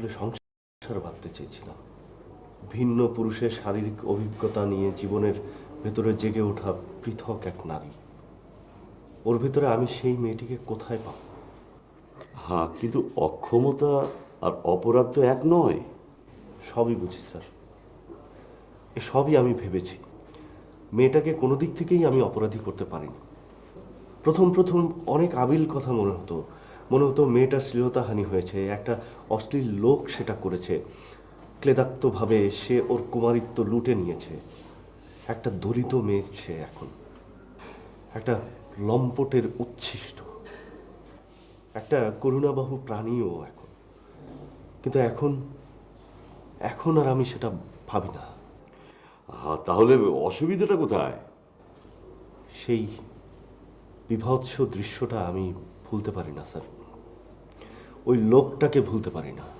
আসলে সংসার ভাবতে চেয়েছিলাম। ভিন্ন পুরুষের শারীরিক অভিজ্ঞতা নিয়ে জীবনের ভেতরে জেগে ওঠা পৃথক এক নারী। ওর ভেতরে আমি সেই মেয়েটিকে কোথায় পাব? হ্যাঁ কিন্তু অক্ষমতা আর অপরাধ তো এক নয়। সবই বুঝি স্যার। সবই আমি ভেবেছি। মেয়েটাকে কোনো দিক থেকেই আমি অপরাধী করতে পারিনি। প্রথম প্রথম অনেক আবিল কথা মনে হতো। মনে হতো মেয়েটার শ্লীলতাহানি হয়েছে একটা অশ্লীল লোক সেটা করেছে। ক্লেদাক্তভাবে সে ওর কুমারিত্ব লুটে নিয়েছে। একটা দরিদ্র মেয়ে সে এখন। একটা লম্পটের উচ্ছিষ্ট। একটা করুণাবাহু প্রাণীও এখন। কিন্তু এখন এখন আর আমি সেটা ভাবি না। তাহলে অসুবিধাটা কোথায়? সেই বিভৎস দৃশ্যটা আমি ভুলতে পারি না স্যার। ওই লোকটাকে ভুলতে পারি না।